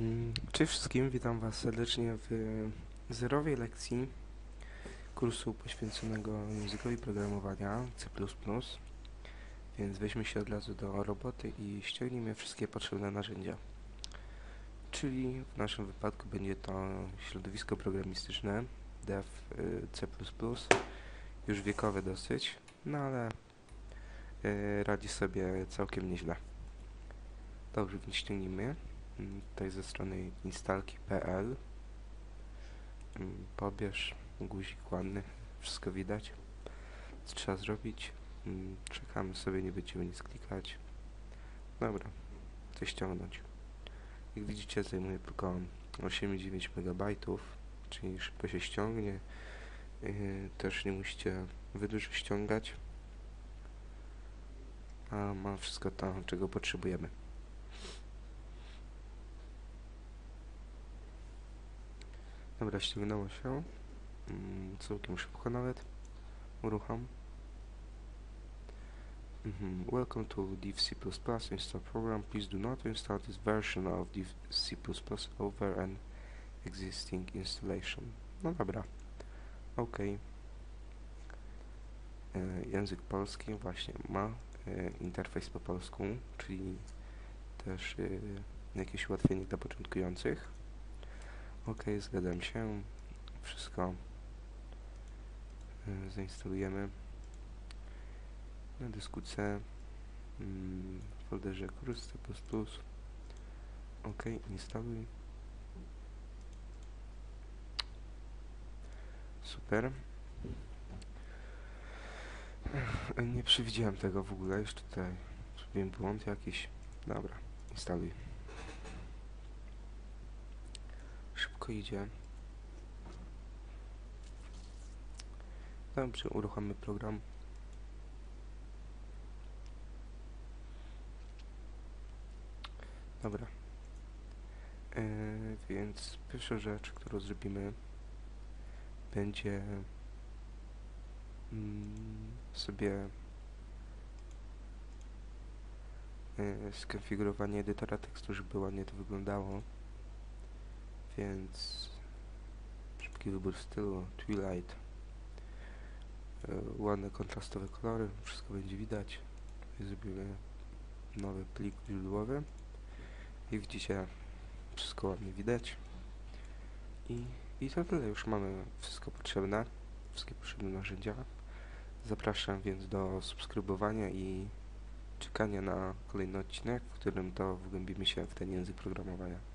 Mm, Cześć wszystkim, witam Was serdecznie w zerowej lekcji kursu poświęconego językowi programowania C++. Więc weźmy się od razu do roboty i ściągnijmy wszystkie potrzebne narzędzia. Czyli w naszym wypadku będzie to środowisko programistyczne dev y, C++, już wiekowe dosyć, no ale y, radzi sobie całkiem nieźle. Dobrze, więc ściągnijmy tutaj ze strony instalki.pl Mm, pobierz guzik ładny, wszystko widać. Co trzeba zrobić? Mm, czekamy sobie, nie będziemy nic klikać. Dobra, chcę ściągnąć jak widzicie zajmuje tylko 8,9 MB czyli szybko się ściągnie. Yy, też nie musicie wydłuż ściągać. A ma wszystko to, czego potrzebujemy Dobra, ściągnęło się. Mm, całkiem szybko nawet. Uruchom. Mhm. Welcome to Div C++ install program. Please do not install this version of Div C++ over an existing installation. No dobra. OK. E, język polski właśnie ma e, interfejs po polsku, czyli też e, jakieś ułatwienie dla początkujących. Ok, zgadzam się. Wszystko y, zainstalujemy na dysku C mm, w folderze kurs C++. Ok, instaluj. Super. Nie przewidziałem tego w ogóle, już tutaj zrobiłem błąd jakiś. Dobra, instaluj. Szybko idzie. Dobrze, uruchomimy program. Dobra. E, więc pierwsza rzecz, którą zrobimy, będzie mm, sobie e, skonfigurowanie edytora tekstu, żeby ładnie to wyglądało. Więc szybki wybór stylu, Twilight, e, ładne kontrastowe kolory, wszystko będzie widać. Zrobimy nowy plik źródłowy i widzicie, wszystko ładnie widać. I, I to tyle, już mamy wszystko potrzebne, wszystkie potrzebne narzędzia. Zapraszam więc do subskrybowania i czekania na kolejny odcinek, w którym to wgłębimy się w ten język programowania.